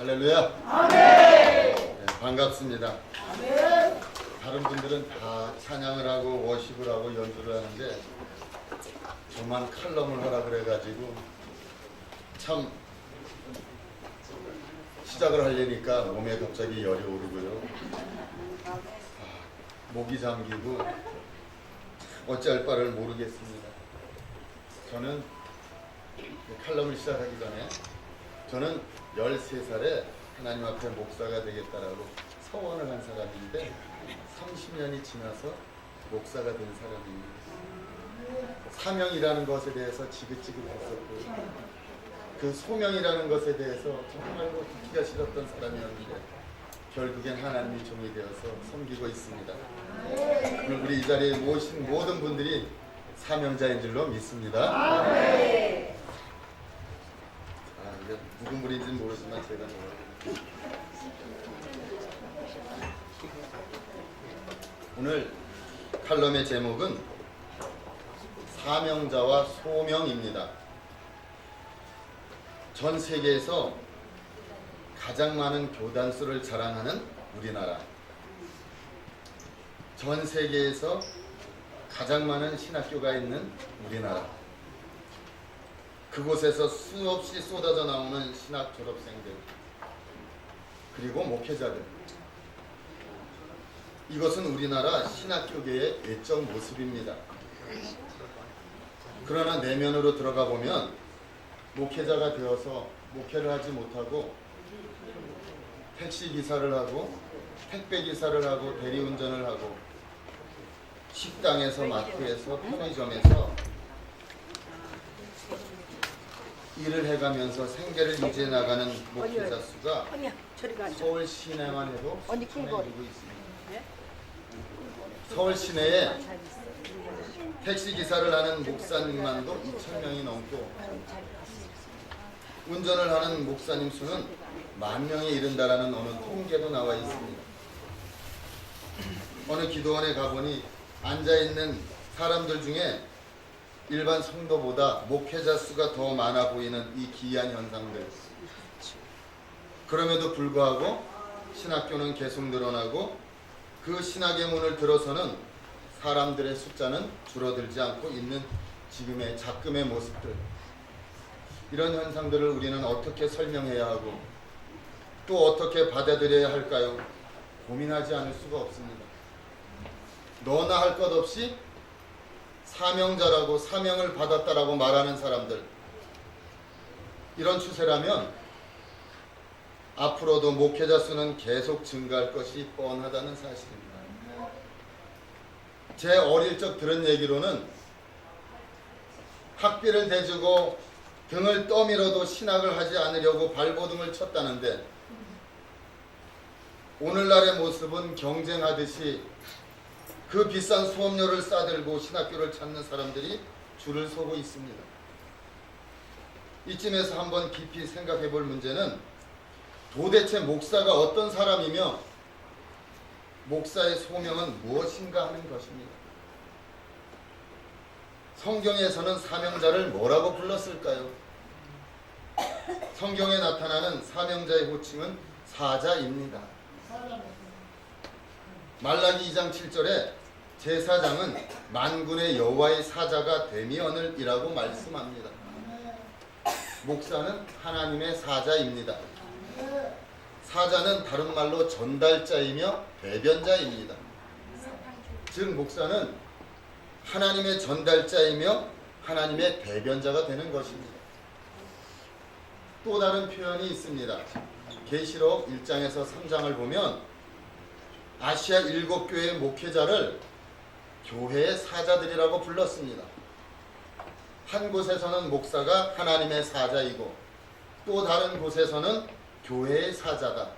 할렐루야. 네, 반갑습니다. 다른 분들은 다 찬양을 하고 워십을 하고 연주를 하는데 저만 칼럼을 하라 그래가지고 참 시작을 하려니까 몸에 갑자기 열이 오르고요. 아, 목이 잠기고 어찌할 바를 모르겠습니다. 저는 칼럼을 시작하기 전에 저는 13살에 하나님 앞에 목사가 되겠다라고 서원을 한 사람인데 30년이 지나서 목사가 된 사람입니다. 사명이라는 것에 대해서 지긋지긋했었고 그 소명이라는 것에 대해서 정말로 듣기가 싫었던 사람이었는데 결국엔 하나님이 종이 되어서 섬기고 있습니다. 오늘 우리 이 자리에 모신 모든 분들이 사명자인 줄로 믿습니다. 아, 이게 누군 분인지는 모르지만 제가 뭐 오늘 칼럼의 제목은 사명자와 소명입니다. 전 세계에서 가장 많은 교단 수를 자랑하는 우리나라. 전 세계에서 가장 많은 신학교가 있는 우리나라. 그곳에서 수없이 쏟아져 나오는 신학 졸업생들 그리고 목회자들 이것은 우리나라 신학교계의 외적 모습입니다. 그러나 내면으로 들어가 보면 목회자가 되어서 목회를 하지 못하고 택시 기사를 하고 택배 기사를 하고 대리운전을 하고 식당에서 마트에서 편의점에서 일을 해가면서 생계를 유지해 나가는 목회자 수가 언니야 저리 가 앉아. 서울 시내만 해도 언니 큰 수천에 거리. 이르고 있습니다. 서울 시내에 택시 기사를 하는 목사님만도 2천 명이 넘고 운전을 하는 목사님 수는 만 명에 이른다라는 어느 통계도 나와 있습니다. 어느 기도원에 가보니 앉아 있는 사람들 중에 일반 성도보다 목회자 수가 더 많아 보이는 이 기이한 현상들. 그럼에도 불구하고 신학교는 계속 늘어나고 그 신학의 문을 들어서는 사람들의 숫자는 줄어들지 않고 있는 지금의 작금의 모습들. 이런 현상들을 우리는 어떻게 설명해야 하고 또 어떻게 받아들여야 할까요? 고민하지 않을 수가 없습니다. 너나 할 것 없이 사명자라고 사명을 받았다라고 말하는 사람들 이런 추세라면 앞으로도 목회자 수는 계속 증가할 것이 뻔하다는 사실입니다. 제 어릴 적 들은 얘기로는 학비를 대주고 등을 떠밀어도 신학을 하지 않으려고 발버둥을 쳤다는데 오늘날의 모습은 경쟁하듯이 그 비싼 수업료를 싸들고 신학교를 찾는 사람들이 줄을 서고 있습니다. 이쯤에서 한번 깊이 생각해 볼 문제는 도대체 목사가 어떤 사람이며 목사의 소명은 무엇인가 하는 것입니다. 성경에서는 사명자를 뭐라고 불렀을까요? 성경에 나타나는 사명자의 호칭은 사자입니다. 말라기 2장 7절에 제사장은 만군의 여호와의 사자가 되미언을이라고 말씀합니다. 목사는 하나님의 사자입니다. 사자는 다른 말로 전달자이며 대변자입니다. 즉 목사는 하나님의 전달자이며 하나님의 대변자가 되는 것입니다. 또 다른 표현이 있습니다. 계시록 1장에서 3장을 보면 아시아 일곱 교회의 목회자를 교회의 사자들이라고 불렀습니다. 한 곳에서는 목사가 하나님의 사자이고 또 다른 곳에서는 교회의 사자다.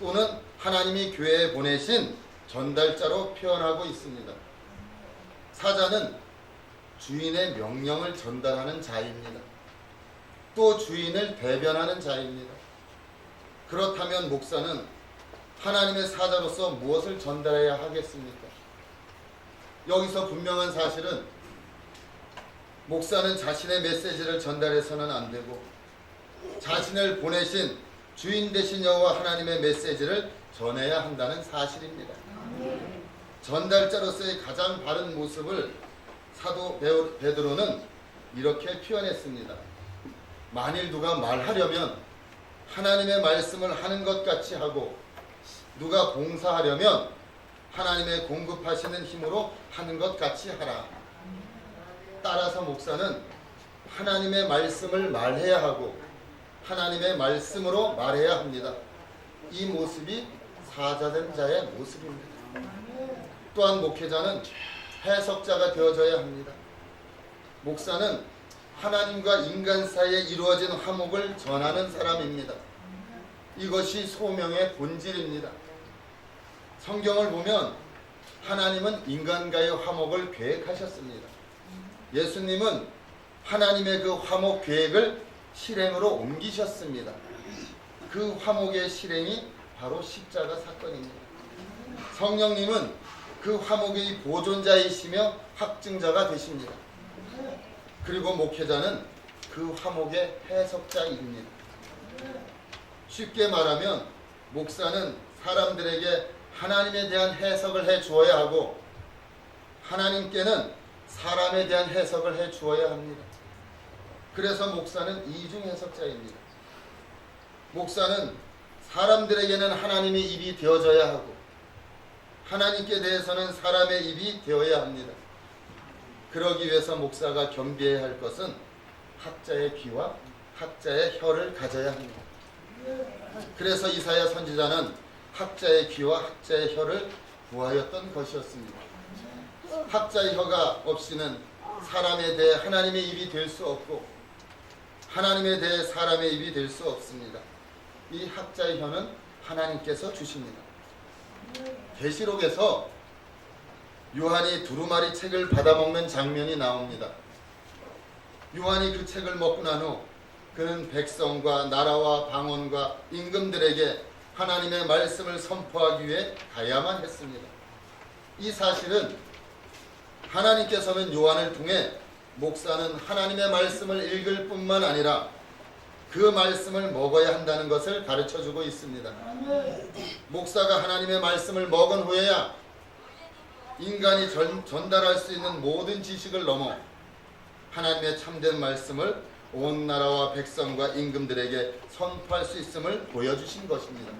또는 하나님이 교회에 보내신 전달자로 표현하고 있습니다. 사자는 주인의 명령을 전달하는 자입니다. 또 주인을 대변하는 자입니다. 그렇다면 목사는 하나님의 사자로서 무엇을 전달해야 하겠습니까? 여기서 분명한 사실은 목사는 자신의 메시지를 전달해서는 안 되고 자신을 보내신 주인 되신 여호와 하나님의 메시지를 전해야 한다는 사실입니다. 전달자로서의 가장 바른 모습을 사도 베드로는 이렇게 표현했습니다. 만일 누가 말하려면 하나님의 말씀을 하는 것 같이 하고 누가 봉사하려면 하나님의 공급하시는 힘으로 하는 것 같이 하라. 따라서 목사는 하나님의 말씀을 말해야 하고 하나님의 말씀으로 말해야 합니다. 이 모습이 사자된 자의 모습입니다. 또한 목회자는 해석자가 되어져야 합니다. 목사는 하나님과 인간 사이에 이루어진 화목을 전하는 사람입니다. 이것이 소명의 본질입니다. 성경을 보면 하나님은 인간과의 화목을 계획하셨습니다. 예수님은 하나님의 그 화목 계획을 실행으로 옮기셨습니다. 그 화목의 실행이 바로 십자가 사건입니다. 성령님은 그 화목의 보존자이시며 확증자가 되십니다. 그리고 목회자는 그 화목의 해석자입니다. 쉽게 말하면 목사는 사람들에게 하나님에 대한 해석을 해 주어야 하고 하나님께는 사람에 대한 해석을 해 주어야 합니다. 그래서 목사는 이중 해석자입니다. 목사는 사람들에게는 하나님의 입이 되어져야 하고 하나님께 대해서는 사람의 입이 되어야 합니다. 그러기 위해서 목사가 겸비해야 할 것은 학자의 귀와 학자의 혀를 가져야 합니다. 그래서 이사야 선지자는 학자의 귀와 학자의 혀를 구하였던 것이었습니다. 학자의 혀가 없이는 사람에 대해 하나님의 입이 될 수 없고 하나님에 대해 사람의 입이 될 수 없습니다. 이 학자의 혀는 하나님께서 주십니다. 계시록에서 요한이 두루마리 책을 받아먹는 장면이 나옵니다. 요한이 그 책을 먹고 난 후 그는 백성과 나라와 방언과 임금들에게 하나님의 말씀을 선포하기 위해 가야만 했습니다. 이 사실은 하나님께서는 요한을 통해 목사는 하나님의 말씀을 읽을 뿐만 아니라 그 말씀을 먹어야 한다는 것을 가르쳐 주고 있습니다. 목사가 하나님의 말씀을 먹은 후에야 인간이 전, 전달할 수 있는 모든 지식을 넘어 하나님의 참된 말씀을 온 나라와 백성과 임금들에게 선포할 수 있음을 보여주신 것입니다.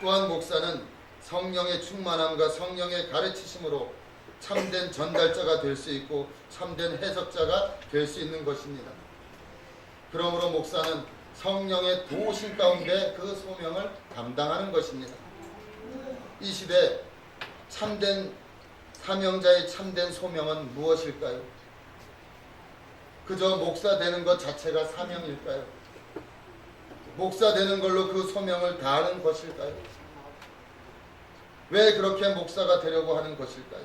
또한 목사는 성령의 충만함과 성령의 가르치심으로 참된 전달자가 될 수 있고 참된 해석자가 될 수 있는 것입니다. 그러므로 목사는 성령의 도우심 가운데 그 소명을 감당하는 것입니다. 이 시대 참된 사명자의 참된 소명은 무엇일까요? 그저 목사 되는 것 자체가 사명일까요? 목사 되는 걸로 그 소명을 다하는 것일까요? 왜 그렇게 목사가 되려고 하는 것일까요?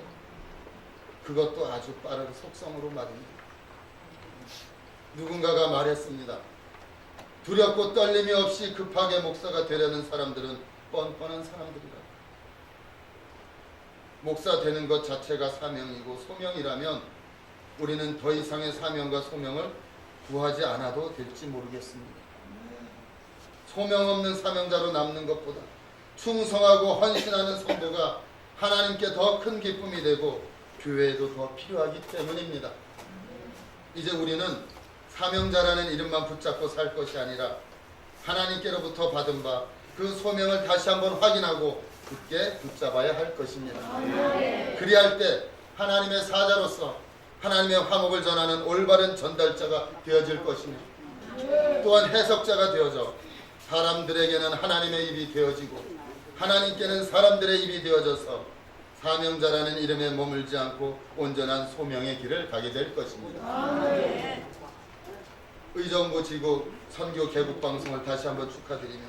그것도 아주 빠른 속성으로 말입니다. 누군가가 말했습니다. 두렵고 떨림이 없이 급하게 목사가 되려는 사람들은 뻔뻔한 사람들이다. 목사 되는 것 자체가 사명이고 소명이라면 우리는 더 이상의 사명과 소명을 구하지 않아도 될지 모르겠습니다. 소명 없는 사명자로 남는 것보다 충성하고 헌신하는 성도가 하나님께 더 큰 기쁨이 되고 교회에도 더 필요하기 때문입니다. 이제 우리는 사명자라는 이름만 붙잡고 살 것이 아니라 하나님께로부터 받은 바 그 소명을 다시 한번 확인하고 굳게 붙잡아야 할 것입니다. 그리할 때 하나님의 사자로서 하나님의 화목을 전하는 올바른 전달자가 되어질 것이며 또한 해석자가 되어져 사람들에게는 하나님의 입이 되어지고 하나님께는 사람들의 입이 되어져서 사명자라는 이름에 머물지 않고 온전한 소명의 길을 가게 될 것입니다. 의정부 지구 선교 개국 방송을 다시 한번 축하드리며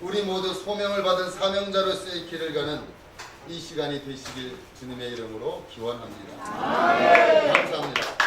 우리 모두 소명을 받은 사명자로서의 길을 가는 이 시간이 되시길 주님의 이름으로 기원합니다. 아멘. 감사합니다.